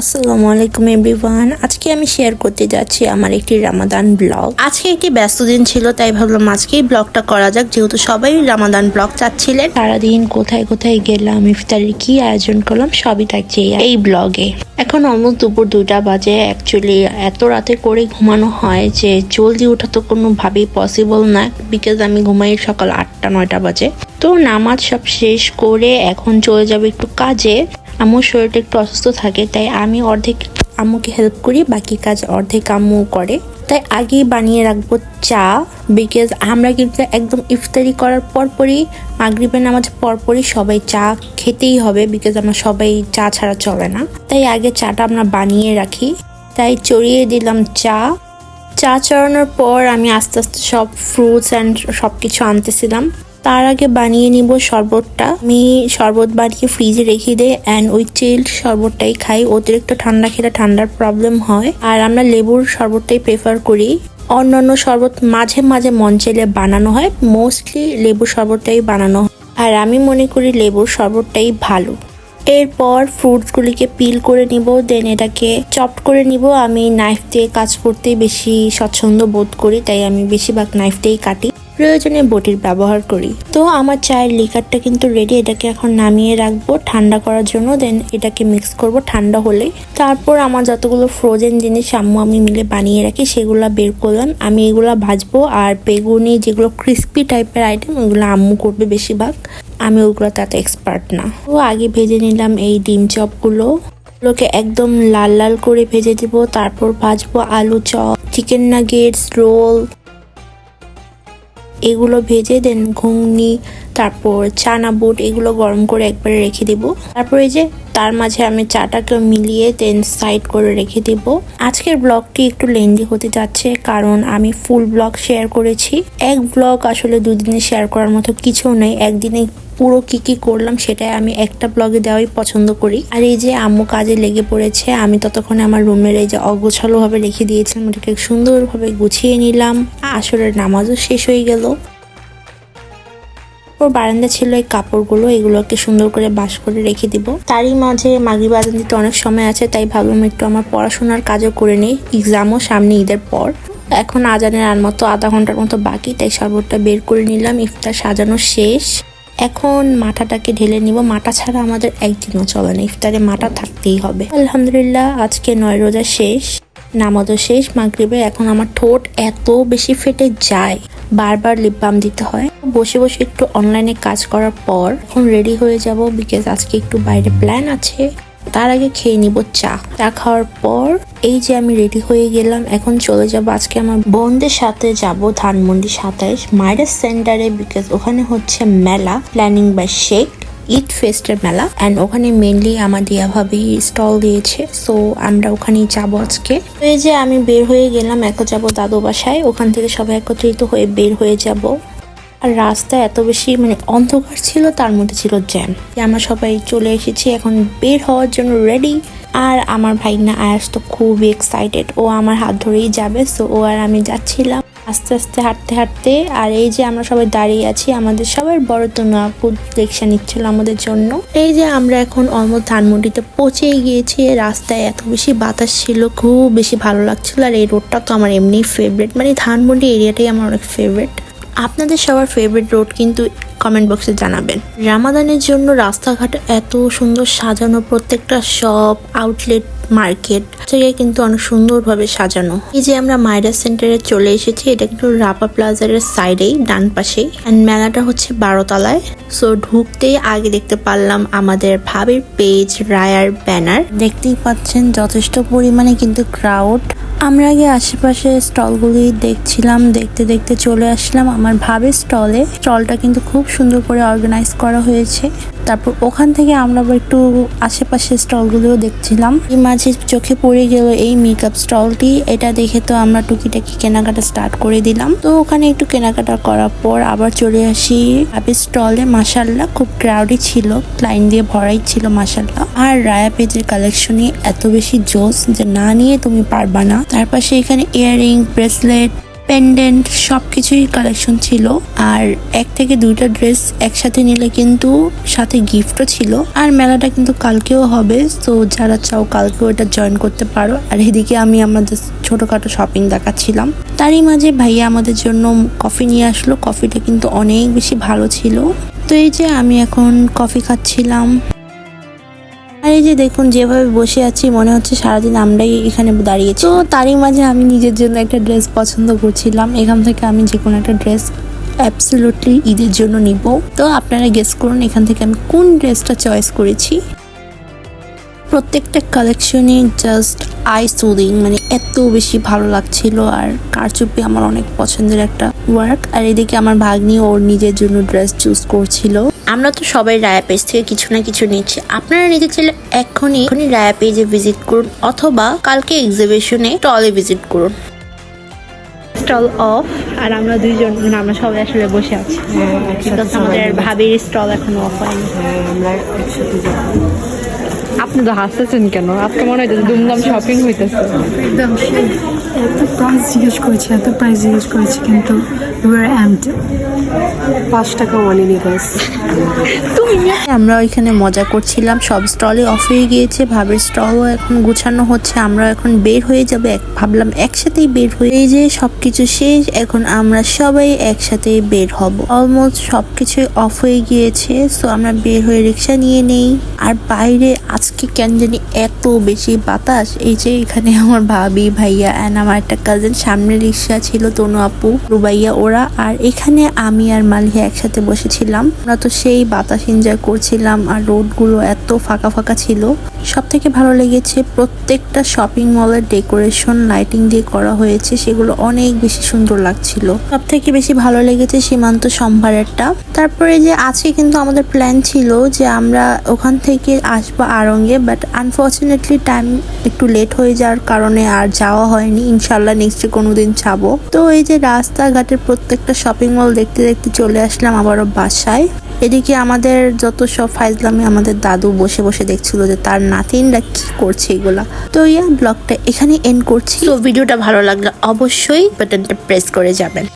আসসালামু আলাইকুম এভরিওয়ান। আজকে আমি শেয়ার করতে যাচ্ছি আমার একটি রামাদান ব্লগ আজকে একটি ব্যস্ত দিন ছিল, তাই ভাবলাম আজকেই ব্লগটা করা যাক, যেহেতু সবাই রামাদান ব্লগ চাচ্ছিলেন। সারাদিন কোথায় কোথায় গেলাম, ইফতারের কি আয়োজন করলাম, সবই থাকছে এই ব্লগে এখন অলমোস্ট দুপুর দুটা বাজে অ্যাকচুয়ালি এত রাতে করে ঘুমানো হয় যে জলদি ওঠা তো কোনোভাবেই পসিবল না বিকজ আমি ঘুমাই সকাল আটটা, নয়টা বাজে। তো নামাজ সব শেষ করে এখন চলে যাবে একটু কাজে। আম্মুর শরীরটা একটু অসুস্থ থাকে, তাই আমি অর্ধেক আম্মুকে হেল্প করি, বাকি কাজ অর্ধেক আম্মু করে। তাই আগেই বানিয়ে রাখব চা বিকজ আমরা কিন্তু একদম ইফতারি করার পরপরই, মাগরিবের নামাজ পরপরই সবাই চা খেতেই হবে বিকজ আমরা সবাই চা ছাড়া চলে না। তাই আগে চাটা আমরা বানিয়ে রাখি। তাই চড়িয়ে দিলাম চা। চা চড়ানোর পর আমি আস্তে আস্তে সব ফ্রুটস অ্যান্ড সব কিছু আনতেছিলাম। তার আগে বানিয়ে নিব শরবতটা। আমি শরবত বানিয়ে ফ্রিজে রেখে দেয় অ্যান্ড ওই চিল্ড শরবতটাই খাই। অতিরিক্ত ঠান্ডা খেলে ঠান্ডার প্রবলেম হয়। আর আমরা লেবুর শরবতটাই প্রেফার করি। অন্যান্য শরবত মাঝে মাঝে মন চাইলে বানানো হয়। মোস্টলি লেবুর শরবতটাই বানানো হয়। আর আমি মনে করি লেবুর শরবতটাই ভালো। এরপর ফ্রুটসগুলিকে পিল করে নিব দেন এটাকে চপ করে নিব। আমি নাইফ দিয়ে কাজ করতে বেশি স্বচ্ছন্দ বোধ করি, তাই আমি বেশিরভাগ নাইফ দিয়েই কাটি। প্রয়োজনে বটির ব্যবহার করি। তো আমার চায়ের লিকারটা কিন্তু রেডি এটাকে এখন নামিয়ে রাখব, ঠান্ডা করার জন্য দেন এটাকে মিক্স করব ঠান্ডা হলে। তারপর আমার যতগুলো ফ্রোজেন জিনিস আম্মু, আমি মিলে বানিয়ে রাখি, সেগুলো বের করলাম। আমি এগুলো ভাজবো আর বেগুনি যেগুলো ক্রিস্পি টাইপের আইটেম ওগুলো আম্মু করবে বেশিরভাগ। আমি ওগুলো তাতে এক্সপার্ট না। তো আগে ভেজে নিলাম এই ডিম চপগুলো। গুলোকে একদম লাল লাল করে ভেজে দিব, তারপর ভাজবো আলু চপ চিকেন নাগেটস রোল এগুলো ভেজে দেন ঘুগনি, তারপর চানা বুট এগুলো গরম করে একবারে রেখে দিব। তারপরে যে তার মাঝে আমি চাটাকে মিলিয়ে দেন সাইড করে রেখে দিব। আজকের ব্লগটি একটু লেন্দি হতে যাচ্ছে, কারণ আমি ফুল ব্লগ শেয়ার করেছি। এক ব্লগ আসলে দুদিনে শেয়ার করার মতো কিছু নেই, একদিনে পুরো কি কি করলাম সেটাই আমি একটা ব্লগে দেওয়াই পছন্দ করি। আর এই যে আম্মু কাজে লেগে পড়েছে, আমি ততক্ষণে আমার রুমের এই যে অগোছালো ভাবে রেখে দিয়েছিলাম ওটাকে সুন্দরভাবে গুছিয়ে নিলাম। আসরের নামাজও শেষ হয়ে গেল। ওর বারান্দা ছিল এই কাপড়গুলো, এগুলোকে সুন্দর করে বাস করে রেখে দিব। তারই মাঝে মাগরি বাজান দিতে অনেক সময় আছে, তাই ভাবলাম একটু আমার পড়াশোনার কাজও করে নিই। এক্সামও সামনে ঈদের পর। এখন আজানের আর মতো আধা ঘণ্টার মতো বাকি, তাই শরবতটা বের করে নিলাম। ইফতার সাজানো শেষ। এখন মাথাটাকে ঢেলে নিব। মাথা ছাড়া আমাদের একদিনও চলে না। ইফতারে মাথা থাকতেই হবে। আলহামদুলিল্লাহ, আজকে নয় রোজা শেষ, নামাজও শেষ, মাগরিবে। এখন আমার ঠোঁট এত বেশি ফেটে যায়, বারবার লিপ বাম দিতে হয়। বসে বসে একটু অনলাইনে কাজ করার পর এখন রেডি হয়ে যাব বিকজ আজকে একটু বাইরে প্ল্যান আছে। তার আগে খেয়ে নিব চা। চা খাওয়ার পর এই যে আমি রেডি হয়ে গেলাম, এখন চলে যাব আজকে আমার বোনদের সাথে যাব ধানমন্ডি সাতাইশ মাইরাস সেন্টারে বিকজ ওখানে হচ্ছে মেলা প্ল্যানিং বাই শেখ ঈদ ফেস্টের মেলা অ্যান্ড ওখানে মেনলি আমার দিয়া ভাবি স্টল দিয়েছে সো আমরা ওখানেই যাব আজকে। তো এই যে আমি বের হয়ে গেলাম, এখন যাব দাদু বাসায়, ওখান থেকে সবাই একত্রিত হয়ে বের হয়ে যাব। আর রাস্তা এত বেশি মানে অন্ধকার ছিল, তার মধ্যে ছিল জ্যাম। আমরা সবাই চলে এসেছি, এখন বের হওয়ার জন্য রেডি আর আমার ভাইনা আয়াস তো খুবই এক্সাইটেড ও আমার হাত ধরেই যাবে সো ও আর আমি যাচ্ছিলাম। আস্তে আস্তে হাঁটতে হাঁটতে, আর এই যে আমরা সবাই দাঁড়িয়ে আছি, আমাদের সবার বড় তো আপু রিক্সা নিচ্ছিল আমাদের জন্য। এই যে আমরা এখন অলমোস্ট ধানমন্ডিতে পৌঁছেই গিয়েছি রাস্তায় এত বেশি বাতাস ছিল, খুব বেশি ভালো লাগছিল, আর এই রোডটা তো আমার এমনি ফেভারিট মানে ধানমন্ডি এরিয়াটাই আমার অনেক ফেভারিট আপনাদের সবার ফেভারিট রোড কিন্তু কমেন্ট বক্সে জানাবেন। রামাদানের জন্য রাস্তাঘাট এত সুন্দর সাজানো, প্রত্যেকটা শপ আউটলেট মার্কেট জায়গায় কিন্তু অনেক সুন্দরভাবে সাজানো। এই যে আমরা মাইরা সেন্টারে চলে এসেছি, এটা কিন্তু রাপা প্লাজারের সাইডেই ডান পাশেই। অ্যান্ড মেলাটা হচ্ছে বারোতলায়। সো ঢুকতেই আগে দেখতে পারলাম আমাদের ভাবির পেজ রায়ার ব্যানার দেখতেই পাচ্ছেন, যথেষ্ট পরিমাণে কিন্তু ক্রাউড আমরা আগে আশেপাশে স্টলগুলি দেখছিলাম, দেখতে দেখতে চলে আসলাম। আমার ভাবে স্টলে স্টলটা কিন্তু খুব সুন্দর করে অর্গানাইজ করা হয়েছে। তারপর ওখান থেকে আমরা আবার একটু আশেপাশে স্টলগুলোও দেখছিলাম। এই মাঝে চোখে পড়ে গেল এই মেকআপ স্টলটি এটা দেখে তো আমরা টুকিটাকি কেনাকাটা স্টার্ট করে দিলাম। তো ওখানে একটু কেনাকাটা করার পর আবার চলে আসি। ভাবির স্টলে মাসাল্লাহ খুব ক্রাউডই ছিল। লাইন দিয়ে ভরাই ছিল মাসাল্লাহ আর রায়া পেজের কালেকশনই এত বেশি জোস যে না নিয়ে তুমি পারবা না। তার পাশে এখানে ইয়াররিং ব্রেসলেট পেন্ডেন্ট সব কিছুই কালেকশন ছিল। আর এক থেকে দুইটা ড্রেস একসাথে নিলে কিন্তু সাথে গিফটও ছিল। আর মেলাটা কিন্তু কালকেও হবে তো যারা চাও কালকেও এটা জয়েন করতে পারো। আর এদিকে আমি আমাদের ছোটোখাটো শপিং দেখাচ্ছিলাম। তারই মাঝে ভাইয়া আমাদের জন্য কফি নিয়ে আসলো। কফিটা কিন্তু অনেক বেশি ভালো ছিল। তো এই যে আমি এখন কফি খাচ্ছিলাম। এই যে দেখুন, যেভাবে বসে আছি, মনে হচ্ছে সারাদিন আমরাই এখানে দাঁড়িয়েছি। তো তারই মাঝে আমি নিজের জন্য একটা ড্রেস পছন্দ করছিলাম। এখান থেকে আমি যে কোনো একটা ড্রেস অ্যাবসোলুটলি ঈদের জন্য নিব। তো আপনারা গেস করুন এখান থেকে আমি কোন ড্রেসটা চয়েস করেছি। প্রত্যেকটা কালেকশনই জাস্ট আই সুদিং মানে এত বেশি ভালো লাগছিল আর কারচুপি আমার অনেক পছন্দের একটা ওয়ার্ক আর এদিকে আমার ভাগ্নি ওর নিজের জন্য ড্রেস চুজ করছিল। আমরা তো সবাই রায়া পেজ থেকে কিছু না কিছু নিচ্ছি। আপনারা নিতে চাইলে এখনই এখনই রায়া পেজে ভিজিট করুন অথবা কালকে এক্সিবিশনে টলে ভিজিট করুন। স্টল অফ আর আমরা দুইজন মানে আমরা সবাই আসলে বসে আছি। হ্যাঁ, আমাদের ভাবির স্টল এখনও অফ হয়নি। হ্যাঁ, আমরা একসাথে যাব। আপনি তো হাসতেছেন কেন? আজকে মনে হইতেছে দুমদাম শপিং হইতেছে। একদম এত প্রাইস জিজ্ঞেস করেছি এত প্রাইস জিজ্ঞেস করেছি কিন্তু ইউর অ্যাম্ড পাঁচ টাকা গাইস আমরা ওইখানে মজা করছিলাম সব স্টলে অফ হয়ে গিয়েছে ভাবের স্টলও এখন গুছানো হচ্ছে আমরা এখন বের হয়ে যাবে এক- ভাবলাম একসাথেই বের হয়ে এই যে সবকিছু শেষ এখন আমরা সবাই একসাথে বের হব। অলমোস্ট সবকিছুই অফ হয়ে গিয়েছে সো আমরা বের হয়ে রিক্সা নিয়ে নেই। আর বাইরে আজকে কেন জানি এত বেশি বাতাস? এই যে এখানে আমার ভাবি, ভাইয়া অ্যান্ড আমার একটা কাজিন সামনে রিক্সা ছিল, তনু আপু রুবাইয়া ওরা। আর এখানে আমি আর মালিহা একসাথে বসেছিলাম। আমরা তো সেই বাতাস এনজয় করছিলাম আর রোডগুলো এত ফাঁকা ফাঁকা ছিল। সব থেকে ভালো লেগেছে, প্রত্যেকটা শপিং মলের ডেকোরেশন লাইটিং দিয়ে করা হয়েছে, সেগুলো অনেক বেশি সুন্দর লাগছিল। সব থেকে বেশি ভালো লেগেছে সীমান্ত সম্ভারেরটা। তারপরে যে আজকে কিন্তু আমাদের প্ল্যান ছিল যে আমরা ওখান থেকে আসব আরঙ্গে বাট আনফর্চুনেটলি টাইম একটু লেট হয়ে যাওয়ার কারণে আর যাওয়া হয়নি। ইনশাল্লাহ নেক্সট কোনোদিন যাব। তো এই যে রাস্তাঘাটের প্রত্যেকটা শপিং মল দেখতে দেখতে চলে আসলাম আবারও বাসায়। এদিকে আমাদের যত সব ফাইজলামে আমাদের দাদু বসে বসে দেখছিল যে তার নাতিনরা কি করছে এগুলা। তো ইয়া ব্লগটা এখানে এন্ড করছি। তো ভিডিওটা ভালো লাগলে অবশ্যই বাটনটা প্রেস করে যাবেন।